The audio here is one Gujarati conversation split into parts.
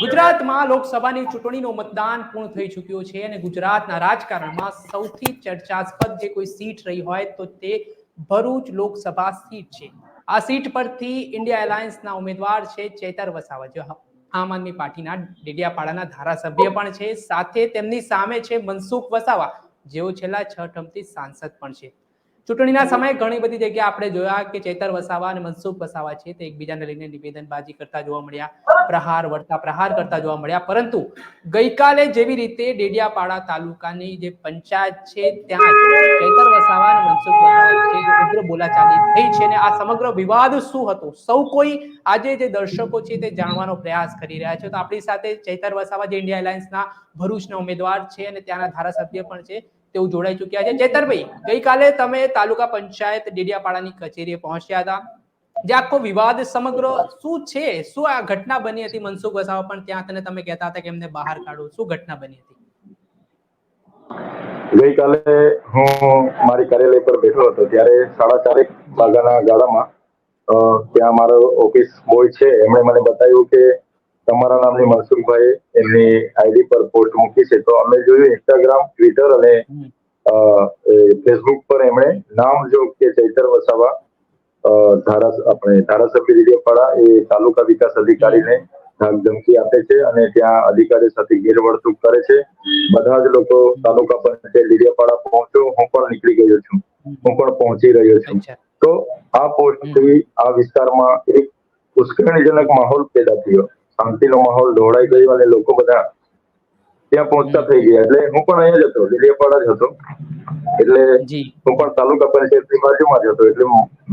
ગુજરાતમાં લોકસભાની ચૂંટણીનું મતદાન પૂર્ણ થઈ ચૂક્યું છે અને ગુજરાતના રાજકારણમાં સૌથી ચર્ચાસ્પદ જે કોઈ સીટ રહી હોય તો તે ભરૂચ લોકસભા સીટ છે. આ સીટ પરથી ઇન્ડિયા એલાયન્સના ઉમેદવાર છે ચેતર વસાવા. જે આમ આદમી પાર્ટીના ડેડિયાપાડાના ધારાસભ્ય પણ છે. સાથે તેમની સામે છે મનસુખ વસાવા, જેઓ છેલ્લા છ ટર્મથી સાંસદ પણ છે. ચૂંટણીના સમયે ઘણી બધી જગ્યાએ આપણે જોયા કે ચેતર વસાવા અને મનસુખ વસાવા છે તે એકબીજાને લઈને નિવેદનબાજી કરતા જોવા મળ્યા, પ્રહાર, વળતા પ્રહાર કરતા જોવા મળ્યા. પરંતુ ગઈકાલે જેવી રીતે ડેડિયાપાડા તાલુકાની જે પંચાયત છે ત્યાં ચેતર વસાવા અને મનસુખ વસાવા ઉગ્ર બોલાચાલી થઈ છે અને આ સમગ્ર વિવાદ શું હતો? સૌ કોઈ આજે જે દર્શકો છે તે જાણવાનો પ્રયાસ કરી રહ્યા છે. તો આપણી સાથે ચેતર વસાવા જે ઇન્ડિયા એલાયન્સના ભરૂચના ઉમેદવાર છે અને ત્યાંના ધારાસભ્ય પણ છે. તેઓ જોડાઈ ચૂક્યા છે. ચેતરભાઈ ગઈકાલે તમે તાલુકા પંચાયત ડેડિયાપાડાની કચેરીએ પહોંચ્યા હતા. જે આખો વિવાદ સમગ્ર શું છે? શું આ ઘટના બની હતી? મનસુખ વસાવા પણ ત્યાં તને તમે કહેતા હતા કે એમને બહાર કાઢો. શું ઘટના બની હતી? ગઈકાલે હું મારી કાર્યાલય પર બેઠો હતો. ત્યારે સાડા ચારેક વાગ્યાના ગાળામાં ત્યાં મારો ઓફિસ બોય છે. એમણે મને બતાવ્યું કે તમારા નામની મનસુખભાઈ એમની આઈડી પર પોસ્ટ મૂકી છે. તો અમે જોયું ઇન્સ્ટાગ્રામ ટ્વિટર અને ફેસબુક પર એમણે નામ જો કે ચૈતર વસાવા ધારા આપણે ધારાસભ્ય ડેડિયાપાડા એ તાલુકા વિકાસ અધિકારીને ધાક ધમકી આપે છે અને ત્યાં અધિકારી સાથે ગેરવર્તણૂક કરે છે. બધા જ લોકો તાલુકા પંચાયત લીડિયાપાડા પહોંચો હું પણ નીકળી ગયો છું. હું પણ પહોંચી રહ્યો છું. તો આ પોસ્ટથી આ વિસ્તારમાં એક ઉશ્કેરણીજનક માહોલ પેદા થયો. શાંતિનો માહોલ ઢોળાઈ ગયો અને લોકો બધા ત્યાં પહોંચતા થઈ ગયા. એટલે હું પણ અહીંયા જ હતો ડેડિયાપાડા જ હતો. એટલે હું પણ તાલુકા પંચાયતની બાજુમાં જ હતો. એટલે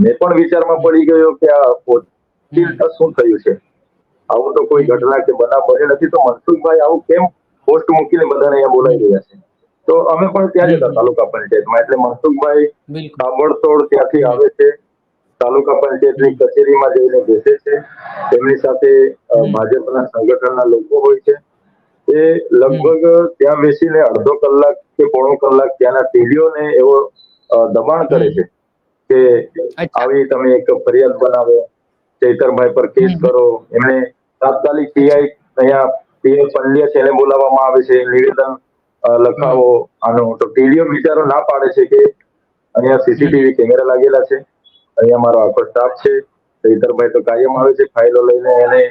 મેં પણ વિચારમાં પડી ગયો કે આ શું થયું છે? આવું તો કોઈ ઘટના કે બનાવ બને નથી. તો મનસુખભાઈ આવું કેમ પોસ્ટ મૂકીને બધાને અહીંયા બોલાવી રહ્યા છે? તો અમે પણ ત્યાં જ હતા તાલુકા પંચાયતમાં. એટલે મનસુખભાઈ તાબડતોડ ત્યાંથી આવે છે તાલુકા પંચાયતની કચેરીમાં જઈને બેસે છે. તેમની સાથે ભાજપના સંગઠનના લોકો હોય છે. એ લગભગ ત્યાં બેસીને અડધો કલાક કે પોણો કલાક ત્યાંના ટીડીઓને એવો દબાણ કરે છે. કે આવી તમે એક ફરિયાદ બનાવો ચૈતરભાઈ પર કેસ કરો એમને તાત્કાલિક પીઆઈ અહીંયા પીઆઈ પંડ્યા છે એને બોલાવવામાં આવે છે નિવેદન લખાવો આનો. તો ટીડીઓ બિચારો ના પાડે છે કે અહીંયા સીસીટીવી કેમેરા લાગેલા છે. અહીંયા મારો આખો સ્ટાફ છે. ચૈતરભાઈ તો કાયમ આવે છે ફાઇલો લઈને એને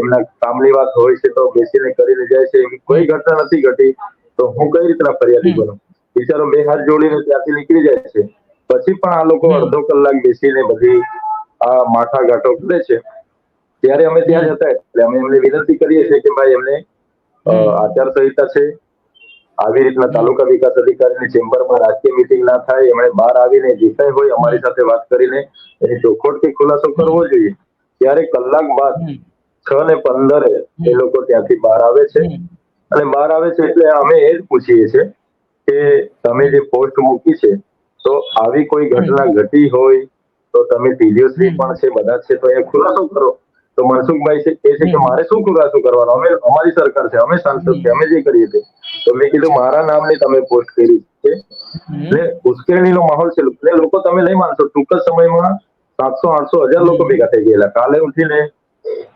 એમના કામની વાત હોય છે તો બેસીને કરીને જાય છે. એવી કોઈ ઘટના નથી ઘટી. તો હું કઈ રીતના ફરિયાદી બનું? બિચારો બે હાથ જોડીને ત્યાંથી નીકળી જાય છે. પછી પણ આ લોકો અડધો કલાક બેસીને બધી આ માથા કરે છે. ત્યારે અમે ત્યાં જતા એટલે અમે એમને વિનંતી કરીએ છીએ કે ભાઈ એમને આચાર આચારસંહિતા છે. આવી રીતના તાલુકા વિકાસ અધિકારીની ચેમ્બરમાં રાજકીય મિટિંગ ના થાય એમણે બહાર આવીને જે કઈ હોય અમારી સાથે વાત કરીને એની ચોખોટથી ખુલાસો કરવો જોઈએ. ત્યારે કલાક બાદ. છ ને પંદરે એ લોકો ત્યાંથી બહાર આવે છે. અને બહાર આવે છે એટલે અમે એ જ પૂછીએ છીએ કે તમે જે પોસ્ટ મૂકી છે તો આવી કોઈ ઘટના ઘટી હોય તો તમે ટીડીઓ પણ છે બધા છે તો એ ખુલાસો કરો. તો મનસુખભાઈ છે એ છે કે મારે શું ખુલાસો કરવાનો? અમે અમારી સરકાર છે અમે સાંસદ છે અમે જે કરીએ તે તો મેં કીધું મારા નામની તમે પોસ્ટ કરી છે. એટલે ઉશ્કેરણીનો માહોલ છે. એટલે લોકો તમે નહીં માનશો ટૂંક જ સમયમાં સાતસો આઠસો હજાર લોકો ભેગા થઈ ગયેલા. કાલે ઉઠીને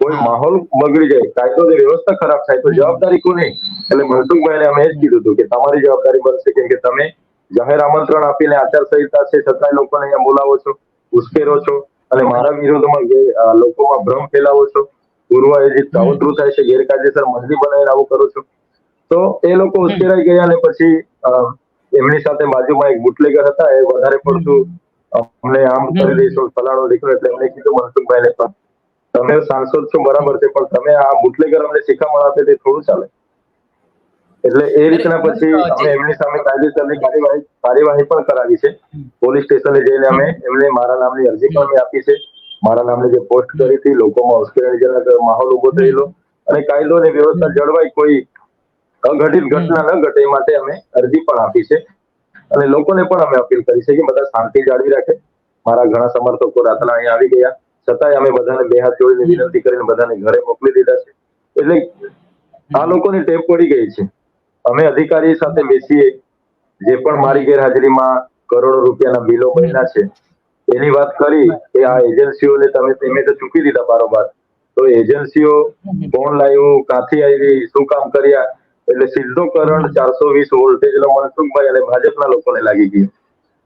કોઈ માહોલ બગડી જાય કાયદો વ્યવસ્થા ખરાબ થાય તો જવાબદારી કોની? એટલે મનસુખભાઈને અમે એ જ કીધું હતું કે તમારી જવાબદારી બનશે કેમ કે તમે જાહેર આમંત્રણ આપીને આચારસંહિતા છે, છતાંય લોકોને અહીંયા બોલાવો છો, ઉશ્કેરો છો અને મારા વિરોધમાં લોકોમાં ભ્રમ ફેલાવો છો, પૂર્વ જે કાવતરું થાય છે, ગેરકાયદેસર મંદિર બનાવીને આવું કરો છો. તો એ લોકો ઉશ્કેરાઈ ગયા અને પછી એમની સાથે બાજુમાં એક બુટલેગર હતા, એ વધારે પડતું અમને આમ કરી દઈશું ફલાણો દીકરો, એટલે એમને કીધું મનસુખભાઈને પણ. તમે સાંસદ છો બરાબર છે પણ તમે આ બુટલેગર અમને શિખામણ આપે તે થોડું ચાલે. એટલે એ રીતના પછી અમે એમની સામે કાયદેસરની કાર્યવાહી કાર્યવાહી પણ કરાવી છે. પોલીસ સ્ટેશને જઈને અમે એમને મારા નામની અરજી પણ અમે આપી છે. મારા નામની જે પોસ્ટ કરી હતી લોકોમાં ઉશ્કેરણીજનક માહોલ ઊભો થયેલો. અને કાયદો અને વ્યવસ્થા જળવાય કોઈ અઘટિત ઘટના ન ઘટે એ માટે અમે અરજી પણ આપી છે. અને લોકોને પણ અમે અપીલ કરી છે કે બધા શાંતિ જાળવી રાખે. મારા ઘણા સમર્થકો રાતના અહીંયા આવી ગયા. છતાંય અમે બધાને બે હાથ જોડીને વિનંતી કરીને બધાને ઘરે મોકલી દીધા છે. એટલે આ લોકોની ટેપ પડી ગઈ છે. અમે અધિકારી સાથે બેસીએ જે પણ મારી ગેરહાજરીમાં કરોડો રૂપિયાના બિલો બન્યા છે એની વાત કરી કે આ એજન્સીઓને તમે તમે તો ચૂકી દીધા બારોબાર. તો એજન્સીઓ કોણ લાવ્યું ક્યાંથી આવી શું કામ કર્યા? એટલે સીધો કરંટ ચારસો વીસ વોલ્ટેજ નો મનસુખભાઈ અને ભાજપના લોકોને લાગી ગયો.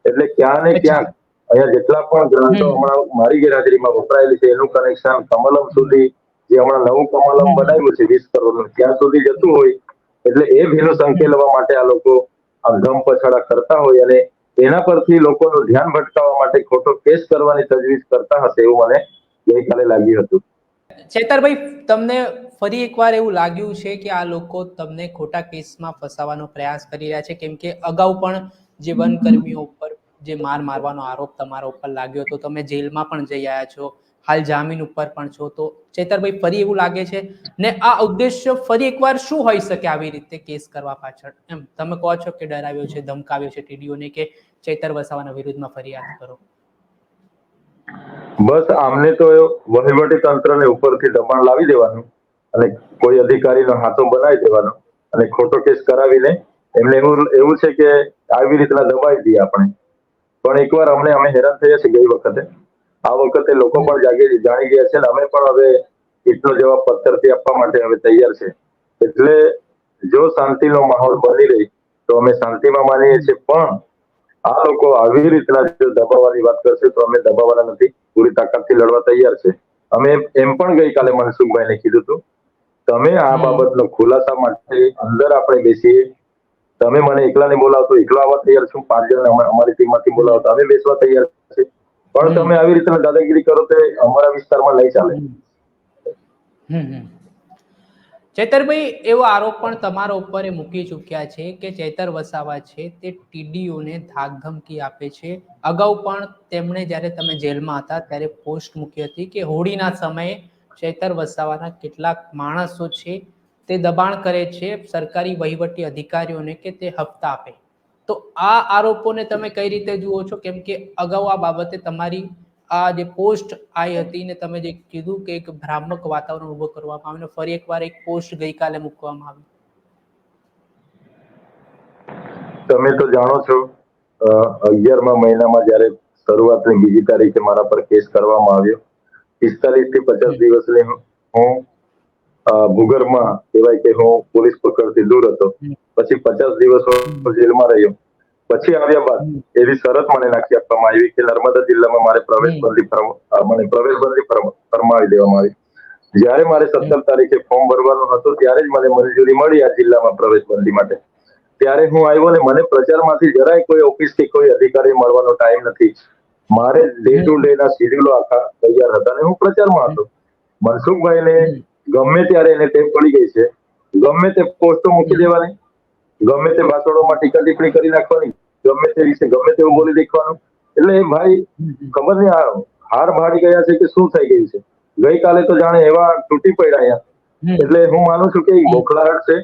એટલે ક્યાં ને ક્યાંક અહીંયા જેટલા પણ ગ્રંથો હમણાં મારી ગેરહાજરીમાં વપરાયેલી છે એનું કનેક્શન કમલમ સુધી જે હમણાં નવું કમલમ બનાવ્યું છે વીસ કરોડનું ત્યાં સુધી જતું હોય એટલે એ ભીનું સંકેલવા માટે આ લોકો ધમ પછાડા કરતા હોય અને એના પરથી લોકોનું ધ્યાન ભટકાવવા માટે ખોટો કેસ કરવાની તજવીજ કરતા હશે એવું મને ગઈકાલે લાગ્યું હતું. ચેતરભાઈ તમને ફરી એકવાર એવું લાગ્યું છે કે આ લોકો તમને ખોટા કેસમાં ફસાવાનો પ્રયાસ કરી રહ્યા છે? કેમ કે અગાઉ પણ જે વનકર્મીઓ ઉપર જે માર મારવાનો આરોપ તમારા ઉપર લાગ્યો તો તમે જેલમાં પણ જઈ આવ્યા છો, હાલ જામીન ઉપર પણ છો, તો ચેતરભાઈ ફરી એવું લાગે છે? ને આ ઉદ્દેશ્ય ફરી એકવાર શું હોઈ શકે આવી રીતે કેસ કરવા પાછળ? એમ, તમે કહો છો કે ડરાવ્યો છે, ધમકાવ્યો છે ટીડીઓને કે ચેતર વસાવાના વિરુદ્ધમાં ફરિયાદ કરો? બસ આમને તો વહીવટી તંત્રને ઉપરથી દબાણ લાવી દેવાનું અને કોઈ અધિકારીનો હાથો બનાવી દેવાનો અને ખોટો કેસ કરાવીને એમને એવું એવું છે કે આવી રીતના દબાવી દઈએ આપણે. પણ એકવાર અમને અમે હેરાન થયા છે ગઈ વખતે. આ વખતે લોકો પણ જાગી જાણી ગયા છે અને અમે પણ હવે એટલો જવાબ પથ્થરથી આપવા માટે હવે તૈયાર છે. એટલે જો શાંતિનો માહોલ બની રહી તો અમે શાંતિમાં માનીએ છીએ. પણ આ લોકો આવી રીતના જો દબાવવાની વાત કરશે તો અમે દબાવવાના નથી. પૂરી તાકાતથી લડવા તૈયાર છે. અમે એમ પણ ગઈકાલે મનસુખભાઈને કીધું હતું તમે આ બાબતનો ખુલાસા માટે અંદર આપણે બેસીએ તમે મને એકલાને બોલાવતો એકલો આવવા તૈયાર છું, પાંચ જણ અમે- અમારી ટીમમાંથી બોલાવતો અમે બેસવા તૈયાર છે પણ તમે આવી રીતે દાદાગીરી કરો તો અમારા વિસ્તારમાં નહીં ચાલે. ચેતરભાઈ, એવો આરોપ પણ તમારા ઉપર એ મૂકી ચૂક્યા છે કે ચેતર વસાવા છે તે ટીડીઓને ધાક ધમકી આપે છે. અગાઉ પણ તેમણે જ્યારે તમે જેલમાં હતા ત્યારે પોસ્ટ મૂકી હતી કે હોળીના સમયે ચેતર વસાવાના કેટલાક માણસો છે તે દબાણ કરે છે સરકારી વહીવટી અધિકારીઓને કે તે હપ્તા આપે. તો આ આરોપોને તમે કઈ રીતે જુઓ છો? કેમ કે અગાઉ આ બાબતે તમારી આ જે પોસ્ટ આવી હતી ને તમે જે કીધું કે એક ભ્રામક વાતાવરણ ઊભો કરવામાં આવ્યું ફરી એકવાર એક પોસ્ટ ગઈકાલે મૂકવામાં આવી. તમે તો જાણો છો અગિયારમા મહિનામાં જ્યારે શરૂઆતની બીજી તારીખે મારા પર કેસ કરવામાં આવ્યો પિસ્તાલીસથી પચાસ દિવસ દિવસની હું ભૂગર્ભમાં કહેવાય કે હું પોલીસ પકડથી દૂર હતો. પછી પચાસ દિવસ જેલમાં રહ્યો. પછી આવ્યા બાદ એવી શરત મને નાખી આપવામાં આવી કે નર્મદા જિલ્લામાં મારે પ્રવેશ બંધી મને પ્રવેશ બંધી ફરમાવી દેવામાં આવી. જ્યારે મારે સત્તર તારીખે ફોર્મ ભરવાનું હતું ત્યારે જ મને મંજૂરી મળી આ જિલ્લામાં પ્રવેશ બંધી માટે. ત્યારે હું આવ્યો ને મને પ્રચારમાંથી જરાય કોઈ ઓફિસ કે કોઈ અધિકારી મળવાનો ટાઈમ નથી. મારે ડે ટુ ડે ના શેડ્યુલો આખા તૈયાર હતા અને હું પ્રચારમાં હતો. મનસુખભાઈને. ગમે ત્યારે એને ટેપ પડી ગઈ છે. ગમે તે પોસ્ટો મૂકી દેવાની ગમે તે ભાષણોમાં ટીકા ટિપ્પણી કરી નાખવાની ગમે તે વિશે ગમે તેવું બોલી દેખવાનું. એટલે એ ભાઈ ખબર નહીં હાર ભાડી ગયા છે કે શું થઈ ગયું છે? ગઈકાલે તો જાણે એવા તૂટી પડ્યા અહીંયા. એટલે હું માનું છું કે બોખલાહટ છે.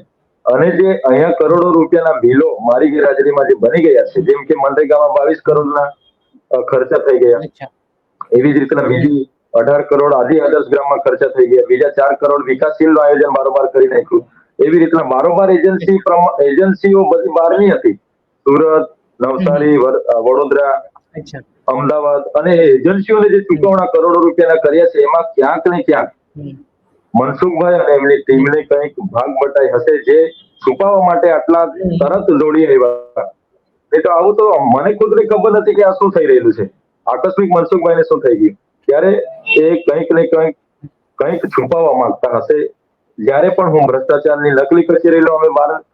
અને જે અહીંયા કરોડો રૂપિયાના બિલો મારી ગેરહાજરીમાં જે બની ગયા છે જેમ કે મનરેગામાં બાવીસ કરોડના ખર્ચા થઈ ગયા. એવી જ રીતના બીજી અઢાર કરોડ આદિ આદર્શ ગ્રામમાં ખર્ચા થઈ ગયા. બીજા ચાર કરોડ વિકાસશીલ આયોજન બારોબાર કરી નાખ્યું. એવી રીતના બારોબાર એજન્સી એજન્સીઓ બધી બહારની હતી. સુરત નવસારી વડોદરા અમદાવાદ અને એજન્સીઓને જે ચૂકવણા કરોડો રૂપિયાના કર્યા છે એમાં ક્યાંક ને ક્યાંક મનસુખભાઈ અને એમની ટીમને કંઈક ભાગ બટાઈ હશે જે છુપાવવા માટે આટલા તરત દોડી આવ્યા. એ તો આવું તો મને ખુદને ખબર નથી કે આ શું થઈ રહેલું છે. આકસ્મિક મનસુખભાઈને શું થઈ ગયું? ત્યારે એ કંઈક ને કંઈક કંઈક છુપાવવા માંગતા હશે. જ્યારે પણ હું ભ્રષ્ટાચારની નકલી કચેરીનો અમે બહાર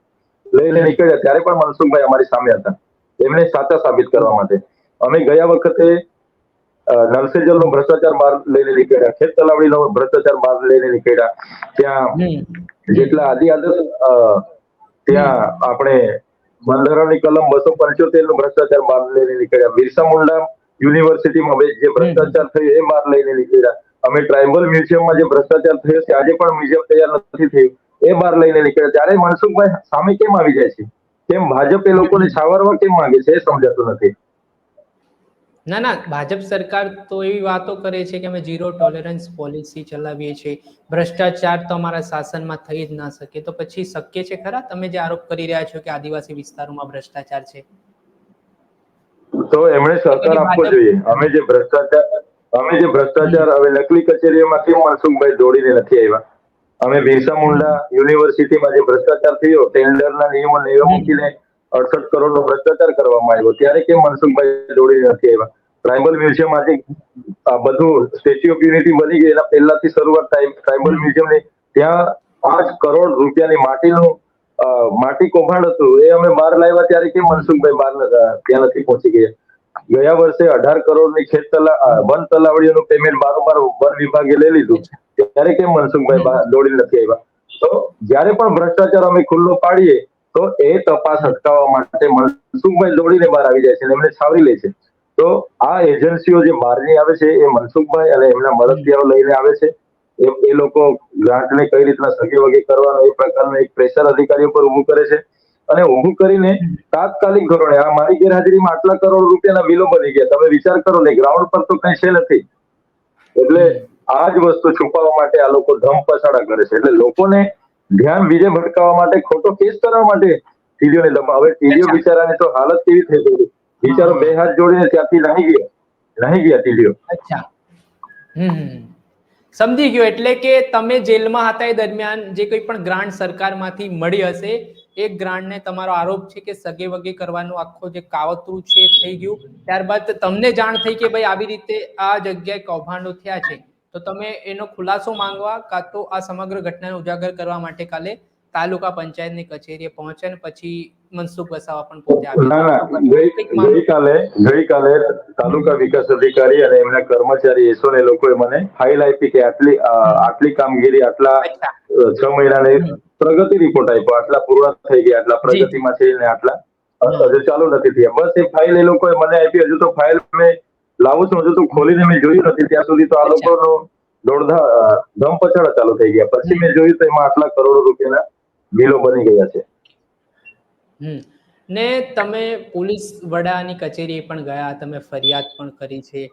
લઈને નીકળ્યા ત્યારે પણ મનસુખભાઈ અમારી સામે હતા. એમને સાચા સાબિત કરવા માટે. અમે ગયા વખતે અ, નો ભ્રષ્ટાચાર બહાર લઈને નીકળ્યા. ખેત તલાવડીનો ભ્રષ્ટાચાર બહાર લઈને નીકળ્યા. ત્યાં જેટલા આદિ આદર્શ ત્યાં આપણે બંધારણની કલમ બસો પંચોતેર નો ભ્રષ્ટાચાર બહાર લઈને નીકળ્યા. બિરસા મુંડા યુનિવર્સિટીમાં જે ભ્રષ્ટાચાર થયો એ બહાર લઈને નીકળ્યા. અમે ટ્રાઇબલ મ્યુઝિયમમાં જે ભ્રષ્ટાચાર થયો છે આજે પણ મ્યુઝિયમ તૈયાર નથી થયું એ બહાર લઈને નીકળ્યા. ત્યારે મનસુખભાઈ સામે કેમ આવી જાય છે? કેમ ભાજપ એ લોકોને છાવરવા કેમ માંગે છે એ સમજાતું નથી. ના ના ભાજપ સરકાર તો એવી વાતો કરે છે કે અમે ઝીરો ટોલરન્સ પોલિસી ચલાવીએ છીએ. ભ્રષ્ટાચાર તો અમારા શાસનમાં થઈ જ ના શકે. તો પછી શક્ય છે ખરા? તમે જે આરોપ કરી રહ્યા છો કે આદિવાસી વિસ્તારોમાં ભ્રષ્ટાચાર છે. તો એમણે સહકાર આપવો જોઈએ. અમે જે ભ્રષ્ટાચાર અમે જે ભ્રષ્ટાચાર હવે નકલી કચેરીઓમાં કેમ મનસુખભાઈ દોડીને નથી આવ્યા. અમે બિરસા મુંડા યુનિવર્સિટીમાં જે ભ્રષ્ટાચાર થયો ટેન્ડરના નિયમો નિયમ મૂકીને અડસઠ કરોડનો ભ્રષ્ટાચાર કરવામાં આવ્યો. ત્યારે કેમ મનસુખભાઈ દોડીને નથી આવ્યા? ટ્રાઇબલ મ્યુઝિયમ આજે આ બધું સ્ટેચ્યુ ઓફ યુનિટી બની ગઈ એના પહેલાથી શરૂઆત ટ્રાઇ- ટ્રાઇબલ મ્યુઝિયમની ત્યાં પાંચ કરોડ રૂપિયાની માટીનું માટી કૌભાંડ હતું, એ અમે બહાર લાવ્યા ત્યારે કે મનસુખભાઈ બહાર ત્યાં નથી પહોંચી ગયા. ગયા વર્ષે અઢાર કરોડની ખેત વન તલાવડીઓનું પેમેન્ટ બારોબાર વન વિભાગે લઈ લીધું. ત્યારે કેમ મનસુખભાઈ દોડી નથી આવ્યા? તો જ્યારે પણ ભ્રષ્ટાચાર અમે ખુલ્લો પાડીએ, તો એ તપાસ અટકાવવા માટે મનસુખભાઈ દોડીને બહાર આવી જાય છે અને એમને છાવરી લે છે. તો આ એજન્સીઓ જે બહારની આવે છે, એ મનસુખભાઈ અને એમના મદદગારો લઈને આવે છે. એ લોકો ગ્રાન્ટને કઈ રીતના સગી વગી કરવાનો એ પ્રકારનું એક પ્રેશર અધિકારીઓ પર ઊભું કરે છે. અને ઊભું કરીને તાત્કાલિક ધોરણે આ મારી ગેરહાજરીમાં આટલા કરોડ રૂપિયાના બિલો બની ગયા. તમે વિચાર કરો ને ગ્રાઉન્ડ પર તો કઈ છે નથી. એટલે આ જ વસ્તુ છુપાવવા માટે આ લોકો ધમ પછાડા કરે છે. એટલે લોકોને ધ્યાન બીજે ભટકાવવા માટે ખોટો કેસ કરવા માટે ટીડીઓને દબા હવે ટીડીઓ. બિચારાની તો હાલત કેવી થઈ ગઈ? બિચારો બે હાથ જોડીને ત્યાંથી નાહી ગયા. નાહી ગયા ટીડીઓ. અચ્છા. હમ. સમજી ગયો એટલે કે તમે જેલમાં હતા એ દરમિયાન જે કોઈ પણ ગ્રાન્ટ સરકારમાંથી મળી હશે, એ ગ્રાન્ટને તમારો આરોપ છે કે સગે વગે કરવાનું આખો જે કાવતરું છે થઈ ગયું. ત્યારબાદ તમને જાણ થઈ કે ભાઈ આવી રીતે આ જગ્યાએ કૌભાંડો થયા છે. તો તમે એનો ખુલાસો માંગવા કાં તો આ સમગ્ર ઘટનાને ઉજાગર કરવા માટે કાલે તાલુકા પંચાયતની કચેરીએ પહોંચ્યા પછી મનસુખ વસાવા પણ પોતે આવ્યા ગઈકાલે ગઈકાલે તાલુકા વિકાસ અધિકારી અને એમના કર્મચારી એસો ને લોકોએ મને ફાઇલ આપી કે આટલી આટલી કામગીરી આટલા છ મહિનાની પ્રગતિ રિપોર્ટ આપ્યો આટલા પૂર્ણ થઈ ગયા આટલા પ્રગતિમાં છે ને આટલા. હજુ ચાલુ નથી થયા. બસ એ ફાઇલ એ લોકોએ મને આપી હજુ તો ફાઇલ મેં લાવું છું હજુ તો ખોલીને મેં જોયું નથી. ત્યાં સુધી તો આ લોકોનો દોડધા ધમ પછાડા ચાલુ થઈ ગયા. પછી મેં જોયું તો એમાં આટલા કરોડો રૂપિયાના બિલો બની ગયા છે. હમ. ને તમે પોલીસ વડાની કચેરીએ પણ ગયા તમે ફરિયાદ પણ કરી છે.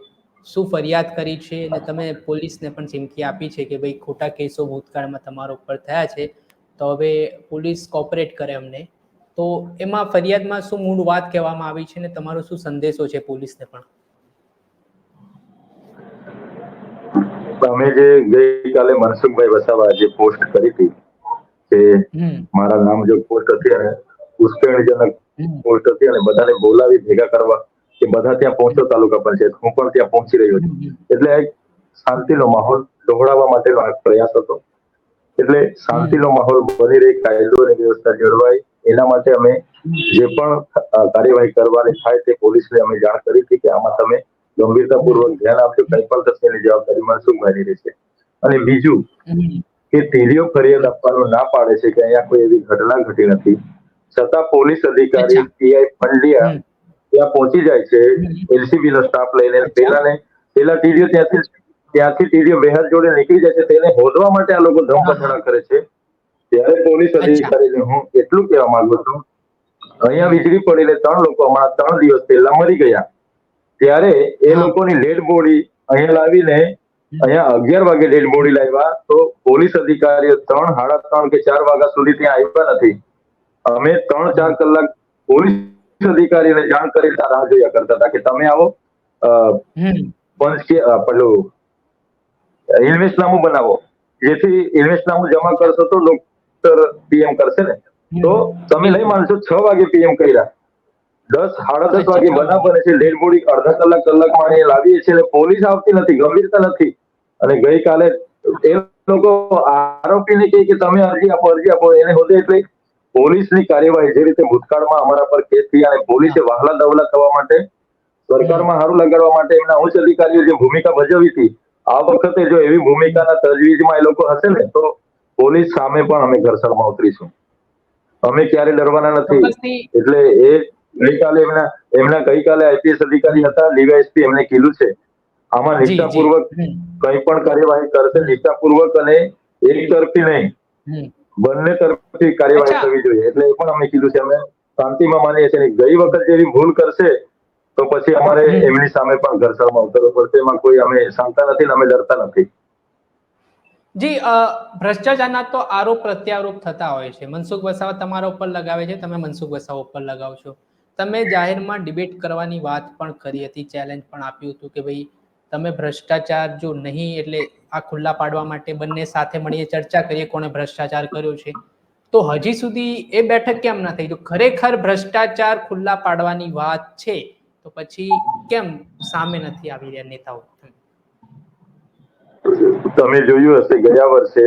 શું ફરિયાદ કરી છે? અને તમે પોલીસને પણ ચીમકી આપી છે કે ભાઈ ખોટા કેસો ભૂતકાળમાં તમારા ઉપર થયા છે. તો હવે પોલીસ કોપરેટ કરે અમને. તો એમાં ફરિયાદમાં શું મૂળ વાત કહેવામાં આવી છે ને તમારો શું સંદેશો છે પોલીસને પણ? તમે જે ગઈકાલે મનસુખભાઈ વસાવા જે પોસ્ટ કરી હતી કે મારા નામ જો પોસ્ટ હતી અને ઉશ્કેરણીજનક પોસ્ટ હતી અને બધાને બોલાવી ભેગા કરવા કે બધા ત્યાં પહોંચો તાલુકા પંચાયત. હું પણ ત્યાં પહોંચી રહ્યો છું. એટલે શાંતિનો માહોલ દોહડાવવા માટેનો આ પ્રયાસ હતો. એટલે શાંતિનો માહોલ બની રહે કાયદો અને વ્યવસ્થા જળવાય. એના માટે અમે જે પણ કાર્યવાહી કરવાની થાય તે પોલીસને અમે જાણ કરી હતી કે આમાં તમે ગંભીરતાપૂર્વક ધ્યાન આપજો. કંઈ પણ થશે એની જવાબદારી મનસુખભાઈની રહેશે. અને બીજું. કે ટીડીઓ ફરિયાદ આપવાનું ના પાડે છે કે અહીંયા કોઈ એવી ઘટના ઘટી નથી. છતાં પોલીસ અધિકારી પીઆઈ પંડ્યા ત્યાં પહોંચી જાય છે એલસીબી નો સ્ટાફ લઈને. અચ્છા. પેલા ટીડીઓ ત્યાંથી ત્યાંથી ટીડીઓ બેહાર જોડે નીકળી જાય છે તેને હોદવા માટે આ લોકો ધમ હા, હા. પછાડા કરે છે. ત્યારે પોલીસ. અધિકારીને હું એટલું કહેવા માંગુ છું અહીંયા વીજળી પડીને ત્રણ લોકો હમણાં ત્રણ દિવસ પહેલા મરી ગયા. ત્યારે એ લોકોની ડેડ બોડી અહીંયા લાવીને અહીંયા અગિયાર વાગે ડેડ બોડી લાવ્યા તો પોલીસ અધિકારીઓ ત્રણ સાડા ત્રણ કે ચાર વાગ્યા સુધી ત્યાં આવ્યા નથી. અમે ત્રણ ચાર કલાક પોલીસ અધિકારીને જાણ કરી રાહ જોયા કરતા હતા કે તમે આવો પેલું ઇન્વેસ્ટનામું બનાવો. જેથી ઇન્વેસ્ટનામું જમા કરશો તો ડોક્ટર પીએમ કરશે ને. તો તમે નહીં માનશો છ વાગે પીએમ કર્યા. દસ સાડા દસ વાગે બનાવ બને છે ડેડ બોડી અડધા કલાક કલાકમાં અહીંયા લાવીએ છીએ પોલીસ આવતી નથી ગંભીરતા નથી. અને ગઈકાલે એ લોકો આરોપીને કહે કે તમે અરજી આપો અરજી આપો એને હોદે એટલે પોલીસની કાર્યવાહી જે રીતે ભૂતકાળમાં અમારા પર કેસ થઈ અને પોલીસે વહાલા દવલા થવા માટે સરકારમાં હારું લગાડવા માટે એમના ઉચ્ચ અધિકારીઓ જે ભૂમિકા ભજવી હતી આ વખતે જો એવી ભૂમિકાના તજવીજમાં એ લોકો હશે ને તો પોલીસ સામે પણ અમે ઘર્ષણમાં ઉતરીશું અમે ક્યારે ડરવાના નથી એટલે એ ગઈકાલે એમના એમના ગઈકાલે આઈપીએસ અધિકારી હતા ડીવાયએસપી એમને કીધું છે આમાં. નિષ્ઠાપૂર્વક કઈ પણ કાર્યવાહી કરશે નિષ્ઠાપૂર્વક અને એક તરફી નહીં. બંને તરફથી કાર્યવાહી કરવી જોઈએ. એટલે એ પણ અમે કીધું છે અમે શાંતિમાં માનીએ છીએ ગઈ વખત જેવી ભૂલ કરશે તો પછી અમારે એમની સામે પણ ઘર્ષણમાં ઉતરવું પડશે એમાં કોઈ અમે શાંતા નથી ને અમે ડરતા નથી. જી ભ્રષ્ટાચારના તો આરોપ પ્રત્યારોપ થતા હોય છે. મનસુખ વસાવા તમારા ઉપર લગાવે છે તમે મનસુખ વસાવા ઉપર લગાવશો. છો તમે જાહેરમાં ડિબેટ કરવાની વાત પણ કરી હતી ચેલેન્જ પણ આપ્યું હતું કે ભાઈ તમે ભ્રષ્ટાચાર જો નહીં, એટલે આ ખુલ્લા પાડવા માટે બંને સાથે મળીએ, ચર્ચા કરીએ કોણે ભ્રષ્ટાચાર કર્યો છે. તો હજી સુધી એ બેઠક કેમ ના થઈ? તો ખરેખર ભ્રષ્ટાચાર ખુલ્લા પાડવાની વાત છે, તો પછી કેમ સામે નથી આવી રહ્યા નેતાઓ? તમે જોયું હશે, ગયા વર્ષે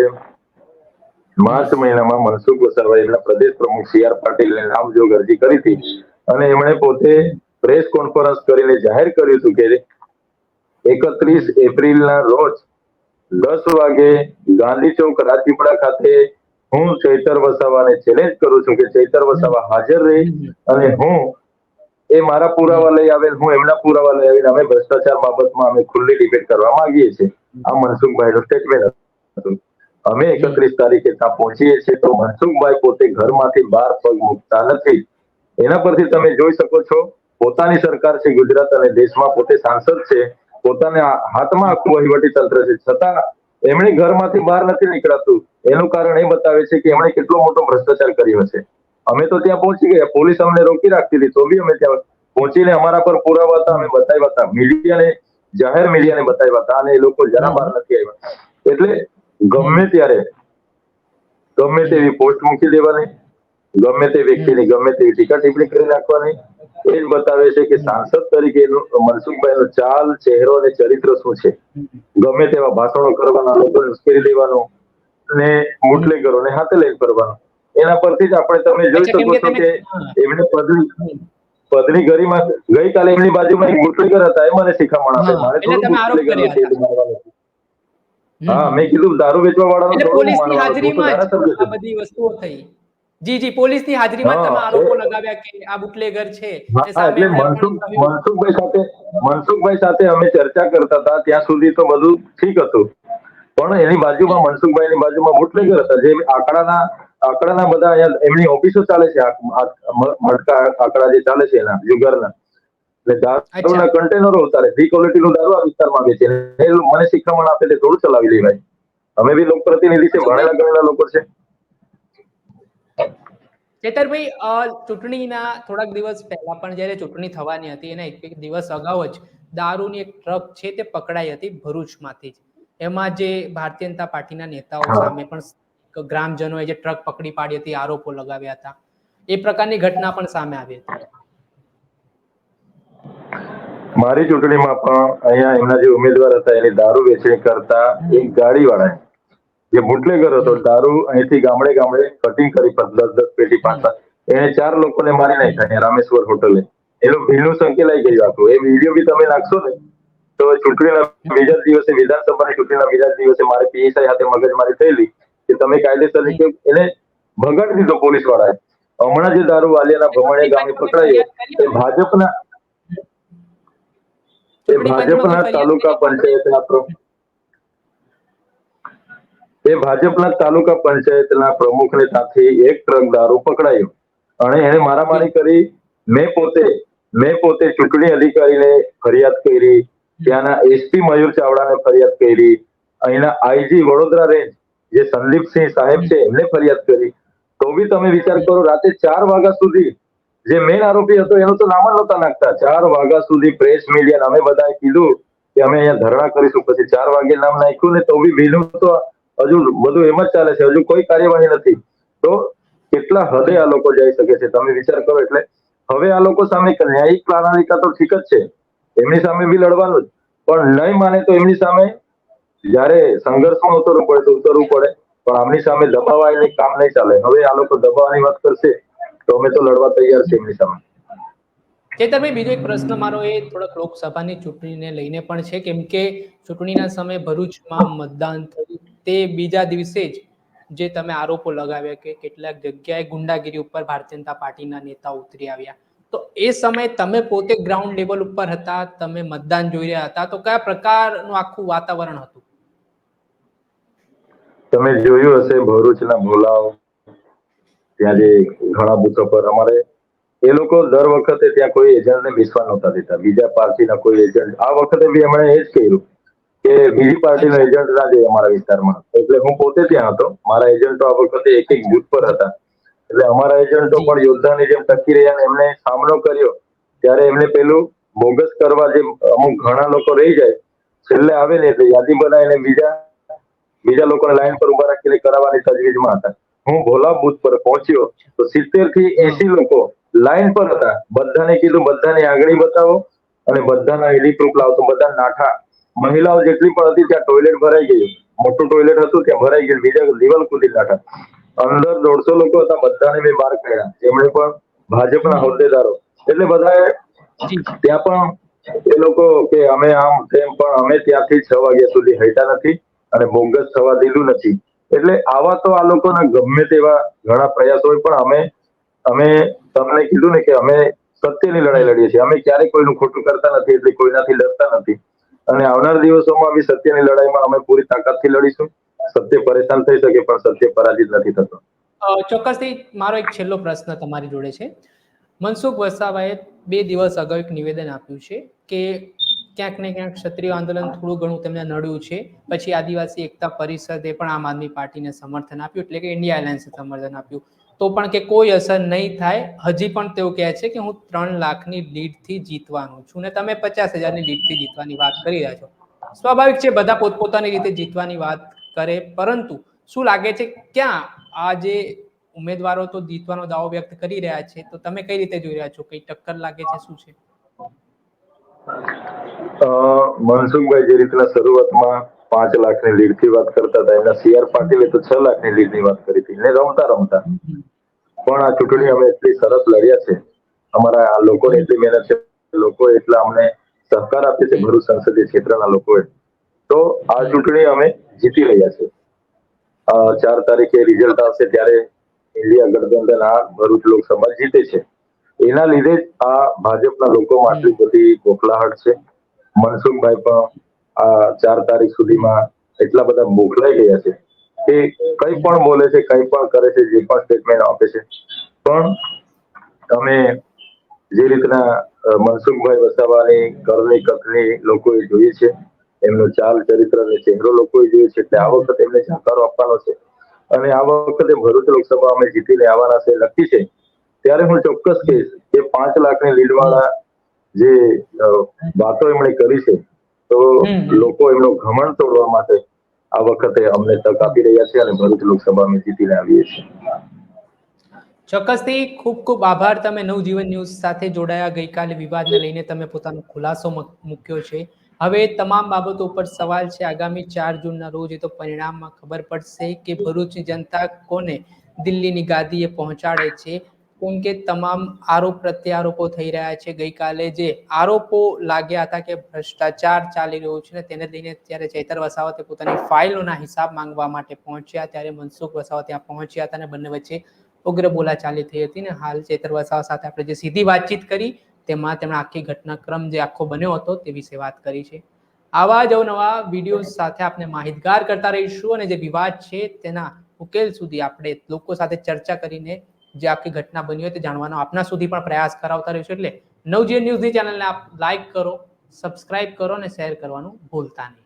માર્ચ મહિનામાં મનસુખ વસાવાએ એટલા પ્રદેશ પ્રમુખ સી આર પાટીલને નામજોગ અરજી કરી હતી. અને એમણે પોતે પ્રેસ કોન્ફરન્સ કરીને જાહેર કર્યું હતું કે એકત્રીસ એપ્રિલના રોજ દસ વાગે ગાંધી ચોક રાજપીપળા ખાતે હું ચૈતર વસાવાને ચેલેન્જ કરું છું કે ચૈતર વસાવા હાજર રહી અને હું એ મારા પુરાવા લઈ આવેલ, હું એમના પુરાવા લઈ આવેલ અમે ભ્રષ્ટાચાર બાબતમાં અમે ખુલ્લી ડિબેટ કરવા માંગીએ છીએ. આ મનસુખભાઈનું સ્ટેટમેન્ટ હતું. અમે એકત્રીસ તારીખે ત્યાં પહોંચીએ છીએ તો મનસુખભાઈ પોતે ઘરમાંથી બહાર પગ મૂકતા નથી. એના પરથી તમે જોઈ શકો છો, પોતાની સરકાર છે ગુજરાત અને દેશમાં પોતે સાંસદ છે. પોતાને હાથમાં આખું વહીવટી તંત્ર છે. છતાં એમણે ઘરમાંથી બહાર નથી નીકળાતું. એનું કારણ એ બતાવે છે કે એમણે કેટલો મોટો ભ્રષ્ટાચાર કર્યો છે. અમે તો ત્યાં પહોંચી ગયા. પોલીસ અમને રોકી રાખતી હતી. તો બી અમે ત્યાં પહોંચીને અમારા પર પુરાવા હતા. અમે બતાવ્યા હતા. મીડિયાને, જાહેર મીડિયાને બતાવ્યા હતા અને એ લોકો જરા બહાર નથી આવ્યા. એટલે ગમે ત્યારે, ગમે તેવી પોસ્ટ મૂકી દેવાની, ગમે તે વ્યક્તિની ગમે તેવી ટીકા ટિપ્પણી કરી નાખવાની એ બતાવે છે કે સાંસદ તરીકે મનસુખભાઈ મનસુખભાઈનો ચાલ ચહેરો અને ચરિત્ર શું છે? ગમે તેવા ભાષણો કરવાના લોકોને ઉશ્કેરી દેવાનું ને મુટલેગરોને હાથે લઈને ફરવાનું. એના પરથી જ આપણે તમે જોઈ શકો છો કે એમને પદની પદની ગરીમાં ગઈકાલે એમની બાજુમાં એક મુટલેગર હતા એ મને શીખામણ આપે. મારે થોડું છેદ હતા. હા મેં કીધું દારૂ વેચવા વાળાનો નો પોલીસની હાજરીમાં આ બધી વસ્તુઓ થઈ. જી જી પોલીસની હાજરીમાં તમે આરોપો લગાવ્યા કે આ બુટલેગર છે. એટલે. મનસુખભાઈ સાથે મનસુખભાઈ સાથે અમે ચર્ચા કરતા હતા. ત્યાં સુધી તો બધું ઠીક હતું. પણ એની બાજુમાં મનસુખભાઈની બાજુમાં બુટલેગર હતા જે આંકડાના આંકડાના બધા એમની ઓફિસો ચાલે છે મટકા આંકડા જે ચાલે છે એના જુગારના. એટલે દારૂના કન્ટેનરો ઉતારે. ફ્રી ક્વોલિટી નું દારૂ આ વિસ્તારમાં વેચે મને શિખામણ આપે તે થોડું ચલાવી લેવાય અમે બી લોકપ્રતિનિધિ છે ભણેલા ગણેલા લોકો છે. ચેતરભાઈ ચૂંટણીના થોડાક દિવસ પહેલા પણ જ્યારે ચૂંટણી થવાની હતી એના એક એક દિવસ અગાઉ જ દારૂની એક ટ્રક છે તે પકડાઈ હતી ભરૂચમાંથી જ. એમાં જે ભારતીય જનતા પાર્ટીના નેતાઓ સામે પણ ગ્રામજનોએ જે ટ્રક પકડી પાડી હતી આરોપો લગાવ્યા હતા. એ પ્રકારની ઘટના પણ સામે આવી હતી. મારી ચૂંટણીમાં પણ અહીંયા એમના જે ઉમેદવાર હતા એની દારૂ વેચણી કરતા એક ગાડી વાળા જે બુટલેગર હતો દારૂ અહીંથી ગામડે ગામડે કટિંગ કરી દસ દસ પેટી પાછા એને ચાર લોકોને મારી નાખ્યા અહીંયા રામેશ્વર હોટલે. એનું ભીડનું સંકેલાઈ ગયું આખું. એ વીડિયો બી તમે નાખશો ને તો ચૂંટણીના બીજા દિવસે વિધાનસભાની ચૂંટણીના બીજા દિવસે મારે પીએસઆઈ સાથે મગજમારી થયેલી કે તમે કાયદેસર કે એને ભગાડી દીધો પોલીસ વાળાએ હમણાં જે દારૂ વાલિયાના ભમણે ગામે પકડાયો એ ભાજપના એ ભાજપના તાલુકા પંચાયતના પ્રમુખ એ ભાજપના તાલુકા પંચાયતના પ્રમુખને સાથે એક ટ્રક દારૂ પકડાયો. અને એને મારામારી કરી. મેં પોતે મેં પોતે ચૂંટણી અધિકારીને ફરિયાદ કરી. ત્યાંના એસપી મયુર ચાવડાને ફરિયાદ કરી. અહીંના આઈજી વડોદરા રેન્જ, જે સંદીપસિંહ સાહેબ છે, એમને ફરિયાદ કરી. તો બી તમે વિચાર કરો, રાતે ચાર વાગ્યા સુધી જે મેન આરોપી હતો, એનું તો નામ જ નહોતા નાખતા. ચાર વાગ્યા સુધી પ્રેસ મીડિયા અમે બધાએ કીધું કે અમે અહીંયા ધરણા કરીશું. પછી ચાર વાગે નામ નાખ્યું ને તો બી ભીનું તો હજુ બધું એમ જ ચાલે છે. હજુ કોઈ કાર્યવાહી નથી. તો કેટલા હદે આ લોકો જઈ શકે છે? તમે વિચાર કરો એટલે હવે આ લોકો સામે ન્યાયિક પ્રણાલિકા તો ઠીક જ છે. એમની સામે બી લડવાનું જ. પણ નહીં માને તો એમની સામે જયારે સંઘર્ષમાં ઉતરવું પડે તો ઉતરવું પડે. પણ આમની સામે દબાવાય નહીં, કામ નહીં ચાલે. હવે આ લોકો દબાવવાની વાત કરશે તો અમે તો લડવા તૈયાર છે એમની સામે. ચેતરભાઈ, બીજો એક પ્રશ્ન મારો એ થોડાક લોકસભાની ચૂંટણીને લઈને પણ છે, કેમ કે ચૂંટણીના સમયે ભરૂચમાં મતદાન તે બીજા દિવસે જ જે તમે આરોપો લગાવ્યા કે કેટલાક જગ્યાએ ગુંડાગીરી ઉપર ભારતીય જનતા પાર્ટીના નેતા ઉતરી આવ્યા. તો એ સમયે તમે પોતે ગ્રાઉન્ડ લેવલ ઉપર હતા, તમે મતદાન જોઈ રહ્યા હતા, તો કયા પ્રકારનું આખું વાતાવરણ હતું? તમે જોયું હશે ભરૂચના ભોલાવ ત્યાં જે ઘણા બુથો પર અમારે, એ લોકો દર વખતે ત્યાં કોઈ એજન્ટને બેસવા નહોતા દેતા. બીજા પાર્ટીના કોઈ એજન્ટ આ વખતે બી એમણે એ જ કર્યું. કે બીજી પાર્ટીનો એજન્ટ ના અમારા વિસ્તારમાં એટલે હું પોતે ત્યાં હતો. મારા એજન્ટો આ વખતે એક એક બુથ પર હતા. એટલે અમારા એજન્ટો પણ યોદ્ધાની જેમ ટકી રહ્યા અને એમને સામનો કર્યો. ત્યારે એમને પેલું બોગસ કરવા જે અમુક ઘણા લોકો રહી જાય, છેલ્લે આવે ને એટલે યાદી બનાવીને બીજા બીજા લોકોને લાઈન પર ઊભા રાખીને કરાવવાની તજવીજમાં હતા. હું ભોલા બુથ પર પહોંચ્યો. તો સિત્તેરથી એસી લોકો લાઈન પર હતા. બધાને કીધું, બધાની આંગળી બતાવો અને બધાના આઈડી પ્રૂફ લાવતો બધા નાઠા. મહિલાઓ જેટલી પણ હતી ત્યાં ટોયલેટ ભરાઈ ગયું. મોટું ટોયલેટ હતું ત્યાં ભરાઈ ગયું. બીજા દિવાલ કૂદી નાઠા અંદર દોઢસો લોકો હતા, બધાને મેં બહાર કાઢ્યા. એમણે પણ ભાજપના હોદ્દેદારો. એટલે બધાએ ત્યાં પણ એ લોકો કે અમે આમ તેમ પણ અમે ત્યાંથી છ વાગ્યા સુધી હટ્યા નથી અને બોગસ થવા દીધું નથી. એટલે આવા તો આ લોકોના ગમે તેવા ઘણા પ્રયાસો હોય, પણ અમે અમે તમને કીધું ને કે અમે સત્યની લડાઈ લડીએ છીએ. અમે ક્યારેય કોઈનું ખોટું કરતા નથી, એટલે કોઈનાથી ડરતા નથી. અને આવનાર દિવસોમાં બી સત્યની લડાઈમાં અમે પૂરી તાકાતથી લડીશું. સત્ય પરેશાન થઈ શકે પણ સત્ય પરાજિત નથી થતો. ચોક્કસથી મારો એક છેલ્લો પ્રશ્ન તમારી જોડે છે. મનસુખ વસાવાએ બે દિવસ અગાઉ એક નિવેદન આપ્યું છે કે ક્યાંક ને ક્યાંક ક્ષત્રિય આંદોલન થોડું ઘણું તેમને નડ્યું છે. પછી આદિવાસી એકતા પરિષદે પણ આમ આદમી પાર્ટીને સમર્થન આપ્યું, એટલે કે ઇન્ડિયા એલાયન્સે સમર્થન આપ્યું. તો પણ કે કોઈ અસર નહીં થાય. હજી પણ તેઓ કહે છે કે હું ત્રણ લાખની લીડથી જીતવાનું છું ને તમે પચાસ હજારની લીડથી જીતવાની વાત કરી રહ્યા છો. સ્વાભાવિક છે બધા પોતપોતાની રીતે જીતવાની વાત કરે પરંતુ શું લાગે છે ક્યાં આ જે ઉમેદવારો તો જીતવાનો દાવો વ્યક્ત કરી રહ્યા છે તો તમે કઈ રીતે જોઈ રહ્યા છો? કઈ ટક્કર લાગે છે શું છે? મનસુખભાઈ જે રીતના શરૂઆતમાં પાંચ લાખની લીડથી વાત કરતા હતા એમના સીઆર પાટીલે તો છ લાખની લીડની વાત કરી હતી. ને રમતા રમતા પણ આ ચૂંટણી અમે એટલી સરસ લડ્યા છે. અમારા લોકોની એટલી મહેનત છે. લોકો એટલા અમને સહકાર આપે છે, ભરૂચ સંસદીય ક્ષેત્રના લોકોએ. તો આ ચૂંટણી અમે જીતી રહ્યા છે ચાર તારીખે રિઝલ્ટ આવશે ત્યારે ઇન્ડિયા ગઠબંધન આ ભરૂચ લોકસભા જીતે છે. એના લીધે જ આ ભાજપના લોકોમાં આટલી બધી બોખલાહટ છે. મનસુખભાઈ પણ આ ચાર તારીખ સુધીમાં એટલા બધા મોકલાઈ ગયા છે કે કંઈ પણ બોલે છે કંઈ પણ કરે છે જે પણ સ્ટેટમેન્ટ આપે છે. પણ અમે જે રીતના મનસુખભાઈ વસાવાની કરણી કથની લોકોએ જોઈએ છે એમનો ચાલ ચરિત્ર અને ચહેરો લોકોએ જોઈએ છે એટલે આ વખતે એમને જાકારો આપવાનો છે. અને આ વખતે ભરૂચ લોકસભા અમે જીતીને આવવાના છે નક્કી છે. ત્યારે હું ચોક્કસ કહીશ કે પાંચ લાખની લીડવાળા જે વાતો એમણે કરી છે તો લોકો એમનો ઘમંડ તોડવા માટે આ વખતે અમને તક આપી રહ્યા છે અને ભરૂચ લોકસભામાં જીતીને આવીએ છીએ. ચોક્કસથી ખૂબ ખૂબ આભાર. તમે નવજીવન ન્યૂઝ સાથે જોડાયા. ગઈકાલે વિવાદને લઈને તમે પોતાનો ખુલાસો મૂક્યો છે. હવે તમામ બાબતો ઉપર સવાલ છે. આગામી ચાર જૂનના રોજ એ તો પરિણામમાં ખબર પડશે કે ભરૂચની જનતા કોને દિલ્હીની ગાદીએ પહોંચાડે છે. કે તમામ આરોપ પ્રત્યારોપો થઈ રહ્યા છે. ગઈકાલે જે આરોપો લાગ્યા હતા કે ભ્રષ્ટાચાર ચાલી રહ્યો છે ને તેને લઈને ત્યારે ચૈતર વસાવતે પોતાની ફાઇલોના હિસાબ માંગવા માટે પહોંચ્યા. ત્યારે મનસુખ વસાવા ત્યાં પહોંચ્યા હતા અને બંને વચ્ચે ઉગ્ર બોલાચાલી થઈ હતી ને હાલ ચેતર વસાવા સાથે આપણે જે સીધી વાતચીત કરી તેમાં તેમણે આખી ઘટનાક્રમ જે આખો બન્યો હતો તે વિશે વાત કરી છે. આવા જ અવનવા વીડિયો સાથે આપણે માહિતગાર કરતા રહીશું અને જે વિવાદ છે તેના ઉકેલ સુધી આપણે લોકો સાથે ચર્ચા કરીને જે આખી ઘટના બની હોય તે જાણવાનો આપના સુધી પણ પ્રયાસ કરાવતા રહીશું. એટલે નવજીવન ન્યૂઝની ચેનલને આપ લાઈક કરો સબસ્ક્રાઇબ કરો અને શેર કરવાનું ભૂલતા નહીં.